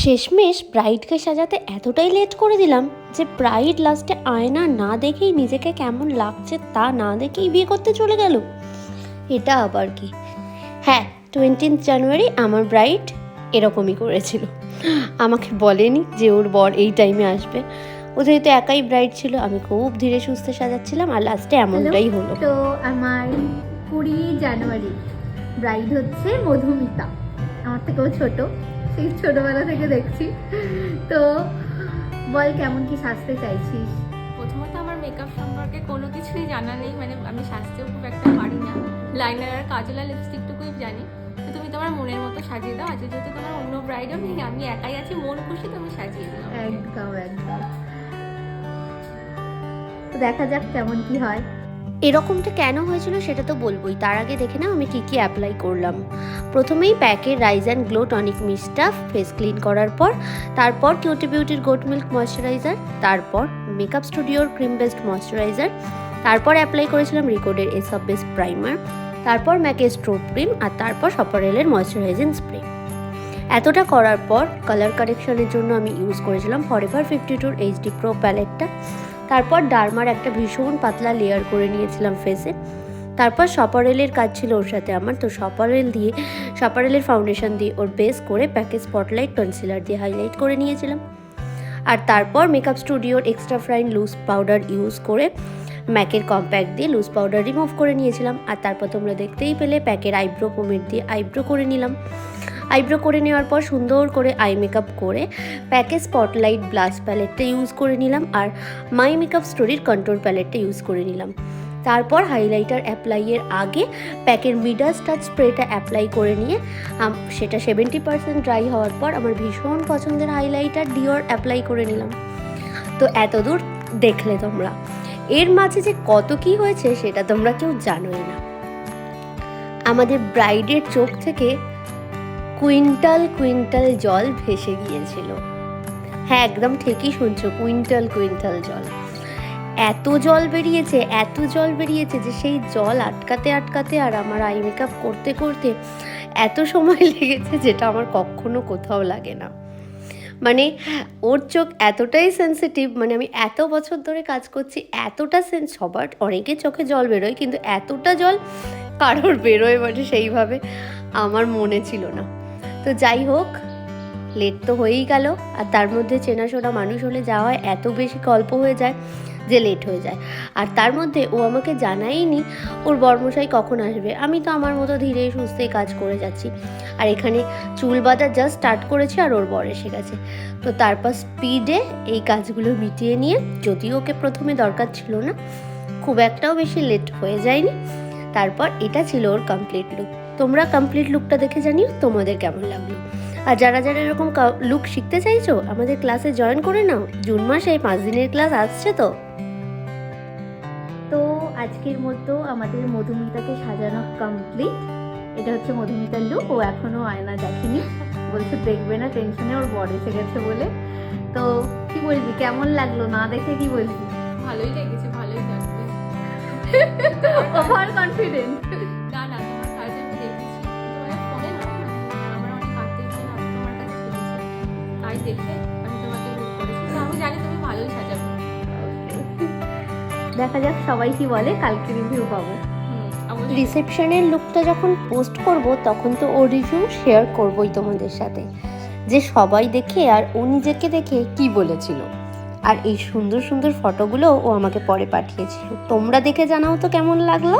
শেষমেশ ব্রাইডকে সাজাতে এতটাই লেট করে দিলাম যে ব্রাইড লাস্টে আয়না না দেখেই নিজেকে কেমন লাগছে তা না দেখেই বিয়ে করতে চলে গেল। এটা আবার কি? হ্যাঁ টোয়েন্টিন্থ জানুয়ারি আমার ব্রাইড এরকমই করেছিল। আমাকে বলেনি যে ওর বর এই টাইমে আসবে। ও যেহেতু একাই ব্রাইড ছিল আমি খুব ধীরে সুস্থে সাজাচ্ছিলাম আর লাস্টে এমনটাই হলো। তো আমার কুড়ি জানুয়ারি ব্রাইড হচ্ছে মধুমিতা। আমার থেকেও ছোট। সেই ছোটবেলা থেকে দেখছি। তো বল কেমন কি সাজতে চাইছিস? প্রথমত আমার মেকআপ সম্পর্কে কোনো কিছুই জানা নেই মানে আমি সাজতেও খুব একটা পারি না। লাইনার আর কাজল আর লিপস্টিকটুকুই জানি। তো তুমি তোমার মনের মতো সাজিয়ে দাও আজকে যেহেতু তোমার অন্য ব্রাইডও নেই আমি একাই আছি মন খুশি তুমি সাজিয়ে দিলাম একদম একদম। তো দেখা যাক কেমন কি হয়। এরকমটা কেন হয়েছিল সেটা তো বলবোই। তার আগে দেখে নাও, আমি কী কী অ্যাপ্লাই করলাম। প্রথমেই প্যাকের রাইজ অ্যান্ড গ্লো টনিক মিস্টটা ফেস ক্লিন করার পর, তারপর কিউটি বিউটির গোট মিল্ক ময়শ্চারাইজার তারপর মেকআপ স্টুডিওর ক্রিম বেসড ময়শ্চারাইজার তারপর অ্যাপ্লাই করেছিলাম রিকোডের এসব বেস প্রাইমার তারপর ম্যাকের স্ট্রোব ক্রিম আর তারপর সপারেলের ময়শ্চারাইজিং স্প্রে এতটা করার পর কালার কারেকশনের জন্য আমি ইউজ করেছিলাম ফরএভার ফিফটি টুর এইচডি প্রো প্যালেটটা তারপর ডার্মার একটা ভীষণ পাতলা লেয়ার করে নিয়েছিলাম ফেসে তারপর সপারেলের কাজ ছিল ওর সাথে আমার। তো সপারেল দিয়ে সপারেলের ফাউন্ডেশন দিয়ে ওর বেস করে প্যাকে স্পটলাইট কনসিলার দিয়ে হাইলাইট করে নিয়েছিলাম। আর তারপর মেকআপ স্টুডিওর extra fine loose powder use করে ম্যাকের কম্প্যাক্ট দিয়ে লুজ পাউডার রিমুভ করে নিয়েছিলাম। আর তারপর তোমরা দেখতেই পেলে প্যাকের আইব্রো পোমেট দিয়ে আইব্রো করে নিলাম। আইব্রো করে নেওয়ার পর সুন্দর করে আই মেকআপ করে প্যাকে স্পটলাইট ব্লাশ প্যালেটটা ইউজ করে নিলাম আর মাই মেকআপ স্টোরির কন্ট্রোল প্যালেটটা ইউজ করে নিলাম। তারপর হাইলাইটার অ্যাপ্লাইয়ের আগে প্যাকের মিডাস টাচ স্প্রেটা অ্যাপ্লাই করে নিয়ে সেটা সেভেন্টি পার্সেন্ট ড্রাই হওয়ার পর আমার ভীষণ পছন্দের হাইলাইটার ডিওর অ্যাপ্লাই করে নিলাম। তো এত দূর দেখলে তোমরা। এর মাঝে যে কত কি হয়েছে সেটা তোমরা কেউ জানোই না। আমাদের ব্রাইডের চোখ থেকে কুইন্টাল কুইন্টাল জল ভেসে গিয়েছিল। হ্যাঁ একদম ঠিকই শুনছো, কুইন্টাল কুইন্টাল জল। এত জল বেরিয়েছে, এত জল বেরিয়েছে যে সেই জল আটকাতে আটকাতে আর আমার আই মেকআপ করতে করতে এত সময় লেগেছে যেটা আমার কখনো কোথাও লাগে না। মানে ওর চোখ এতটাই সেন্সিটিভ মানে আমি এত বছর ধরে কাজ করছি, এতটা সেন্স সবার অনেকের চোখে জল বেরোয়, কিন্তু এতটা জল কারোর বেরোয় মানে সেইভাবে আমার মনে ছিল না। তো যাই হোক লেট তো হয়েই গেল, আর তার মধ্যে চেনাশোনা মানুষ হলে যাওয়া হয় এত বেশি গল্প হয়ে যায় যে লেট হয়ে যায়। আর তার মধ্যে ও আমাকে জানায়নি, ওর বর্মশাই কখন আসবে? আমি তো আমার মতো ধীরে সুস্থে কাজ করে যাচ্ছি। আর এখানে চুল বাঁধা জাস্ট স্টার্ট করেছি আর ওর বর এসে গেছে। তো তারপর স্পিডে এই কাজগুলো মিটিয়ে নিয়ে, যদিও ওকে প্রথমে দরকার ছিল না, খুব একটাও বেশি লেট হয়ে যায়নি। তারপর এটা ছিল ওর কমপ্লিট লুক তোমরা কমপ্লিট লুকটা দেখে জানিও তোমাদের কেমন লাগল। আর যারা যারা এরকম লুক শিখতে চাইছো আমাদের ক্লাসে জয়েন করে নাও। জুন মাসে পাঁচ দিনের ক্লাস আসছে তো। তো আজকের মতো আমাদের মধুমিতাকে সাজানো কমপ্লিট এটা হচ্ছে মধুমিতার লুক ও এখনও আয়না দেখেনি। বলছে দেখবে না টেনশনে ওর বর এসে গেছে বলে। তো কি বলবি কেমন লাগল? না দেখে কি বলবি? ভালোই লেগেছে ভালোই লাগবে। ওভার ভালোই সাজাবে। দেখা যাক সবাই কি বলে কালকে রিভিউ পাবো। রিসেপশনের লুকটা যখন পোস্ট করব তখন তো ওর রিভিউ শেয়ার করবই তোমাদের সাথে। যে সবাই দেখে আর ও নিজেকে দেখে কি বলেছিল। আর এই সুন্দর সুন্দর ফটোগুলো ও আমাকে পরে পাঠিয়েছিল। তোমরা দেখে জানাও তো কেমন লাগল।